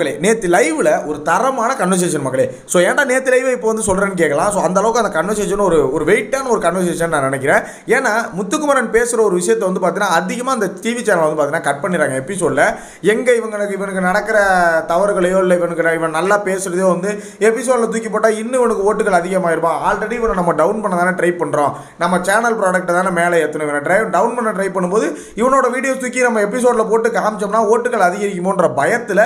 மக்களே நேற்று லைவில் ஒரு தரமான கன்வர்சேஷன் மக்களே. ஸோ ஏன்டா நேற்று லைவ் இப்போ வந்து சொல்கிறேன்னு கேட்கலாம்? ஸோ அந்த அளவுக்கு அந்த கன்வர்சேஷன் ஒரு ஒரு வெயிட்டான ஒரு கன்வர்சேஷன் நான் நினைக்கிறேன். ஏன்னா முத்துக்குமரன் பேசுகிற ஒரு விஷயத்தை வந்து பார்த்தீங்கன்னா அதிகமாக அந்த டிவி சேனல் வந்து பார்த்தீங்கன்னா கட் பண்ணிடுறாங்க எபிசோடில் எங்கே இவங்களுக்கு இவனுக்கு நடக்கிற தவறுகளையோ இல்லை இவனுக்கு இவன் நல்லா பேசுகிறதையோ வந்து எபிசோடில் தூக்கி போட்டால் இன்னும் இவனுக்கு ஓட்டுகள் அதிகமாகிருப்பான் ஆல்ரெடி இவனை நம்ம டவுன் பண்ண தானே ட்ரை பண்ணுறோம் நம்ம சேனல் ப்ராடக்ட்டை தானே மேலே ஏற்றணும் இவனை ட்ரை டவுன் பண்ண ட்ரை பண்ணும்போது இவனோட வீடியோஸ் தூக்கி நம்ம எபிசோடில் போட்டு காமிச்சோம்னா ஓட்டுகள் அதிகரிக்குமோன்ற பயத்தில்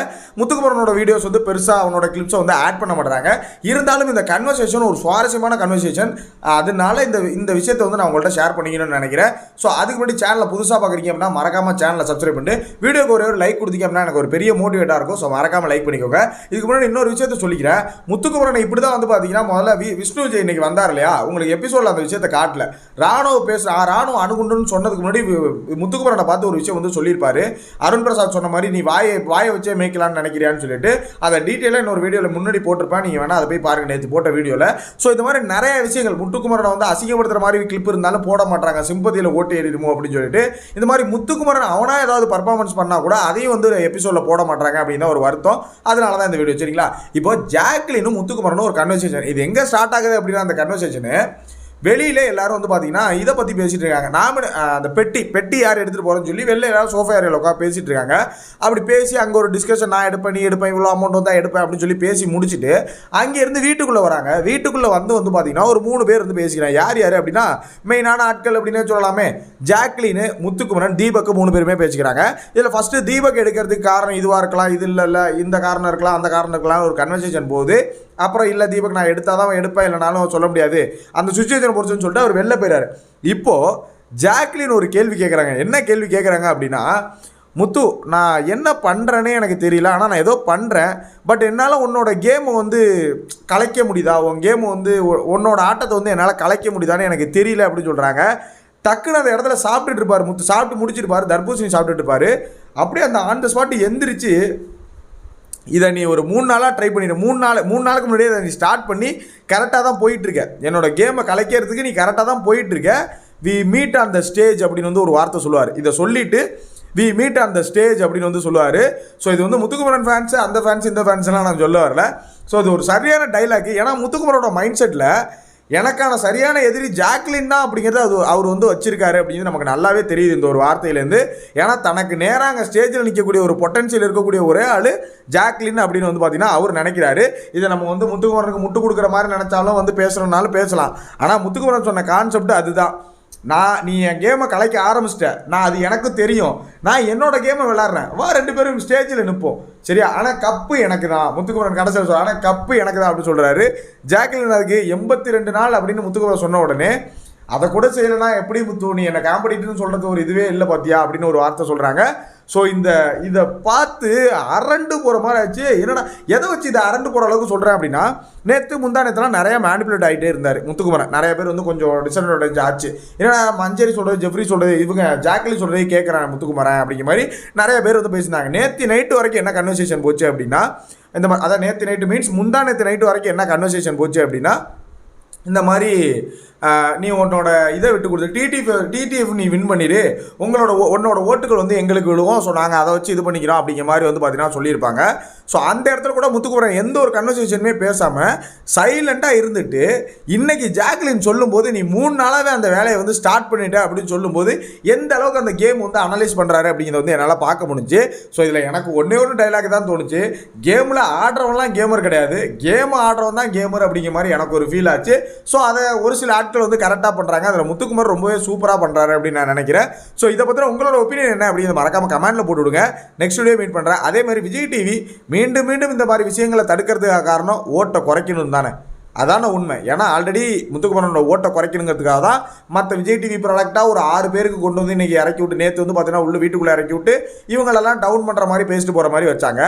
அவனோட வீடியோஸ் வந்து பெருசாக அவனோட கிளிப்ஸை வந்து ஆட் பண்ண மாட்டாங்க இருந்தாலும் இந்த கன்வர்சேஷன் ஒரு சுவாரஸ்யமான கன்வர்சேஷன் அதனால இந்த இந்த விஷயத்தை வந்து நான் உங்கள்கிட்ட ஷேர் பண்ணிக்கணும்னு நினைக்கிறேன். ஸோ அதுக்கு முன்னாடி சேனலை புதுசாக பார்க்குறீங்க அப்படின்னா மறக்காம சேனலை சப்ஸ்கிரைப் பண்ணிட்டு வீடியோக்கு ஒரே ஒரு லைக் கொடுத்தீங்க அப்படின்னா எனக்கு ஒரு பெரிய மோட்டிவேட்டாக இருக்கும். ஸோ மறக்காம லைக் பண்ணிக்கோங்க. இதுக்கு முன்னாடி இன்னொரு விஷயத்தை சொல்லிக்கிறேன். முத்துக்குமரனை இப்படி தான் வந்து பார்த்தீங்கன்னா முதல்ல வி விஷ்ணு விஜய் இன்னைக்கு வந்தார் இல்லையா? உங்களுக்கு எபிசோடில் அந்த விஷயத்தை காட்டல. ராணுவ பேச ராணுவ அணுகுண்டுன்னு சொன்னதுக்கு முன்னாடி முத்துக்குமரனை பார்த்து ஒரு விஷயம் வந்து சொல்லியிருப்பாரு. அருண் பிரசாத் சொன்ன மாதிரி நீ வாயை வாயை வச்சே மேய்க்கலாம்னு இருக்கான்னு சொல்லிட்டு அதை டீட்டெயிலாக இன்னொரு வீடியோவில் முன்னாடி போட்டிருப்பேன். நீங்கள் வேணால் அதை போய் பாருங்க நேற்று போட்ட வீடியோவில் ஸோ இந்த மாதிரி நிறைய விஷயங்கள். முத்துக்குமரனை வந்து அசிங்கப்படுத்துற மாதிரி கிளிப் இருந்தாலும் போட மாட்டாங்க. சிம்பதியில் ஓட்டு ஏறிடுமோ அப்படின்னு சொல்லிட்டு. இந்த மாதிரி முத்துக்குமரன் அவனாக ஏதாவது பர்ஃபார்மன்ஸ் பண்ணால் கூட அதையும் வந்து எபிசோடில் போட மாட்டாங்க அப்படின்னு ஒரு வருத்தம். அதனால தான் இந்த வீடியோ சரிங்களா? இப்போ ஜாக்லினும் முத்துக்குமரனும் ஒரு கன்வர்சேஷன் இது எங்கே ஸ்டார்ட் ஆகுது அப்படின்னா அந்த கன்வர்சேஷனு வெளியில எல்லாரும் வந்து பார்த்தீங்கன்னா இதை பற்றி பேசிட்டு இருக்காங்க. நாம அந்த பெட்டி பெட்டி யார் எடுத்துகிட்டு போகிறோன்னு சொல்லி வெளில எல்லாரும் சோஃபா ஏரியாவில் உட்காந்து பேசிட்டு இருக்காங்க. அப்படி பேசி அங்கே ஒரு டிஸ்கஷன் நான் எடுப்பேன் நீ எடுப்பேன் இவ்வளோ அமௌண்ட் வந்தால் எடுப்பேன் அப்படின்னு சொல்லி பேசி முடிச்சுட்டு அங்கேருந்து வீட்டுக்குள்ளே வராங்க. வீட்டுக்குள்ளே வந்து வந்து பார்த்தீங்கன்னா ஒரு மூணு பேர் வந்து பேசிக்கிறாங்க. யார் யார் அப்படின்னா மெயினான ஆட்கள் அப்படின்னே சொல்லலாமே. ஜாக்லின் முத்துக்குமரன் தீபக் மூணு பேருமே பேசிக்கிறாங்க. இதில் ஃபஸ்ட்டு தீபக் எடுக்கிறதுக்கு காரணம் இதுவாக இருக்கலாம் இது இல்லை இல்லை இந்த காரணம் இருக்கலாம் அந்த காரணம் இருக்கலாம் ஒரு கன்வர்சேஷன் போகுது. அப்புறம் இல்லை தீபக் நான் எடுத்தால் தான் எடுப்பேன் இல்லைனாலும் சொல்ல முடியாது. அந்த சுச்சுவேஷனை பொறுத்துன்னு சொல்லிட்டு அவர் வெளில போயிறாரு. இப்போது ஜாக்லின் ஒரு கேள்வி கேட்குறாங்க என்ன கேள்வி கேட்குறாங்க அப்படின்னா முத்து நான் என்ன பண்ணுறேனே எனக்கு தெரியல. ஆனால் நான் ஏதோ பண்ணுறேன் பட் என்னால் உன்னோட கேமை வந்து கலைக்க முடியுதா? உன் கேமை வந்து உன்னோட ஆட்டத்தை வந்து என்னால் கலைக்க முடியுதான்னு எனக்கு தெரியல அப்படின்னு சொல்கிறாங்க டக்குன்னு அந்த இடத்துல சாப்பிட்டுட்டு இருப்பார் முத்து. சாப்பிட்டு முடிச்சிருப்பாரு தர்பூசணி சாப்பிட்டுட்டு இருப்பார். அப்படியே அந்த ஆன் த ஸ்பாட்டு எந்திரிச்சு இதை நீ ஒரு மூணு நாளாக ட்ரை பண்ணிடு. மூணு நாள் மூணு நாளுக்கு முன்னாடியே இதை நீ ஸ்டார்ட் பண்ணி கரெக்டாக தான் போயிட்டுருக்க. என்னோட கேமை கலைக்கிறதுக்கு நீ கரெக்டாக தான் போயிட்டுருக்க. We meet on the stage அப்படின்னு வந்து ஒரு வார்த்தை சொல்லுவார். இதை சொல்லிவிட்டு we meet on the stage அப்படின்னு வந்து சொல்லுவார். ஸோ இது வந்து முத்துக்குமரன் ஃபேன்ஸு அந்த ஃபேன்ஸ் இந்த ஃபேன்ஸ்லாம் நான் சொல்ல வரல. ஸோ இது ஒரு சரியான டைலாக் ஏன்னா முத்துக்குமரோட மைண்ட் செட்டில் எனக்கான சரியான எதிரி ஜாக்லின் தான் அப்படிங்கிறது அது அவர் வந்து வச்சிருக்காரு அப்படிங்கிறது நமக்கு நல்லாவே தெரியுது இந்த ஒரு வார்த்தையிலேருந்து. ஏன்னா தனக்கு நேராக அங்கே ஸ்டேஜில் நிற்கக்கூடிய ஒரு பொட்டன்ஷியல் இருக்கக்கூடிய ஒரே ஆள் ஜாக்லின் அப்படின்னு வந்து பார்த்தீங்கன்னா அவர் நினைக்கிறாரு. இதை நம்ம வந்து முத்துக்குமரனுக்கு முட்டு கொடுக்குற மாதிரி நினச்சாலும் வந்து பேசுகிறோம்னாலும் பேசலாம். ஆனால் முத்துக்குமரன் சொன்ன கான்செப்ட் அதுதான். நான் நீ என் கேமை கலைக்க ஆரம்பிச்சிட்ட. நான் அது எனக்கு தெரியும். நான் என்னோட கேமை விளாட்றேன் வா ரெண்டு பேரும் ஸ்டேஜில் நிற்போம் சரியா? ஆனால் கப்பு எனக்கு தான். முத்துக்குமரன் கடைசியில் சொல்ல ஆனால் கப்பு எனக்கு தான் அப்படின்னு சொல்கிறாரு ஜாக்லின் அதுக்கு எண்பத்தி ரெண்டு நாள் அப்படின்னு முத்துக்குமரன் சொன்ன உடனே அதை கூட செய்யலைன்னா எப்படி முத்து நீ என்னை காம்படிட்டுன்னு சொல்கிறதுக்கு ஒரு இதுவே இல்லை பார்த்தியா அப்படின்னு ஒரு வார்த்தை சொல்கிறாங்க ஸோ இந்த இதை பார்த்து அரண்டு போகிற மாதிரி ஆச்சு. என்னடா எதை வச்சு இதை அரண்டு போகிற அளவுக்கு சொல்கிறேன் அப்படின்னா நேற்று முந்தா நேற்றுலாம் நிறையா மேனிபுலேட் ஆகிட்டே இருந்தார் முத்துக்குமரன். நிறைய பேர் வந்து கொஞ்சம் டிஸ்அட்வான்டேஜ் ஆச்சு. என்னடா மஞ்சரி சொல்கிறது ஜெஃப்ரி சொல்கிறது இவங்க ஜாக்லி சொல்கிறதே கேட்குறாங்க முத்துக்குமரன் அப்படிங்கிற மாதிரி நிறைய பேர் வந்து பேசினாங்க. நேற்று நைட்டு வரைக்கும் என்ன கன்வர்சேஷன் போச்சு அப்படின்னா இந்த மாதிரி அதான் நேற்று நைட்டு மீன்ஸ் முந்தா நேற்று நைட்டு வரைக்கும் என்ன கன்வர்சேஷன் போச்சு அப்படின்னா இந்த மாதிரி நீ உன்னோட இதை விட்டு கொடுத்து டிடிஎஃப் டிடிஎஃப் நீ வின் பண்ணிடு. உங்களோட ஓ- உன்னோட ஓட்டுகள் வந்து எங்களுக்கு விழுவோம் ஸோ நாங்கள் அதை வச்சு இது பண்ணிக்கிறோம் அப்படிங்கிற மாதிரி வந்து பார்த்தீங்கன்னா சொல்லியிருப்பாங்க. ஸோ அந்த இடத்துல கூட முத்துக்குமரன் எந்த ஒரு கன்வர்சேஷனுமே பேசாமல் சைலண்ட்டாக இருந்துட்டு இன்றைக்கி ஜாக்லின் சொல்லும்போது நீ மூணு நாளாகவே அந்த வேலையை வந்து ஸ்டார்ட் பண்ணிட்ட அப்படின்னு சொல்லும்போது எந்த அளவுக்கு அந்த கேம் வந்து அனலைஸ் பண்ணுறாரு அப்படிங்கிறத வந்து என்னால் பார்க்க முடிஞ்சு. ஸோ இதில் எனக்கு ஒன்றே ஒரு டைலாக் தான் தோணுச்சு. கேமில் ஆடுறவன்லாம் கேமர் கிடையாது. கேம் ஆடுறவன் தான் கேமர் அப்படிங்கிற மாதிரி எனக்கு ஒரு ஃபீல் ஆச்சு. ஸோ அதை ஒரு சில ஆட்கள் வந்து கரெக்டாக பண்ணுறாங்க அதில் முத்துக்குமார் ரொம்பவே சூப்பராக பண்ணுறாரு அப்படின்னு நான் நினைக்கிறேன். ஸோ இதை பற்றின உங்களோட ஒப்பீனியன் என்ன அப்படின்னு மறக்காமல் கமெண்ட்டில் போட்டு விடுங்க நெக்ஸ்ட் வீடியோ மீட் பண்ணுறேன் அதே மாதிரி விஜய் டிவி மீண்டும் மீண்டும் இந்த மாதிரி விஷயங்களை தடுக்கிறதுக்காக காரணம் ஓட்டை குறைக்கணும் தானே. அதான உண்மை. ஏன்னா ஆல்ரெடி முத்துக்குமரனோட ஓட்டை குறைக்கணுங்கிறதுக்காக தான் மற்ற விஜய் டிவி ப்ராடக்டாக ஒரு ஆறு பேருக்கு கொண்டு வந்து இன்றைக்கி இறக்கி விட்டு நேற்று வந்து பார்த்தீங்கன்னா உள்ள வீட்டுக்குள்ளே இறக்கி விட்டு இவங்களெல்லாம் டவுன் பண்ணுற மாதிரி பேசிட்டு போகிற மாதிரி வச்சாங்க.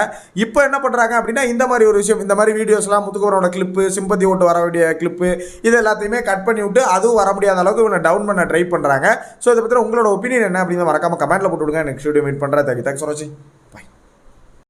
இப்போ என்ன பண்ணுறாங்க அப்படின்னா இந்த மாதிரி ஒரு விஷயம் இந்த மாதிரி வீடியோஸ்லாம் முத்துக்குமரனோட கிளிப்பு சிம்பத்தி ஓட்டு வர வேண்டிய கிளிப்பு இது எல்லாத்தையுமே கட் பண்ணி விட்டு அதுவும் வர முடியாத அளவுக்கு இவனை டவுன் பண்ண ட்ரை பண்ணுறாங்க ஸோ இதை பற்றி உங்களோட ஒப்பீனியன் என்ன அப்படின்னு மறக்காமல் கமெண்ட்டில் போட்டு விடுங்க. நெக்ஸ்ட் வீடியோ மீட் பண்ணுறேன் தேங்க்யூ தேங்க்ஸ் ஃபார் வாட்சிங்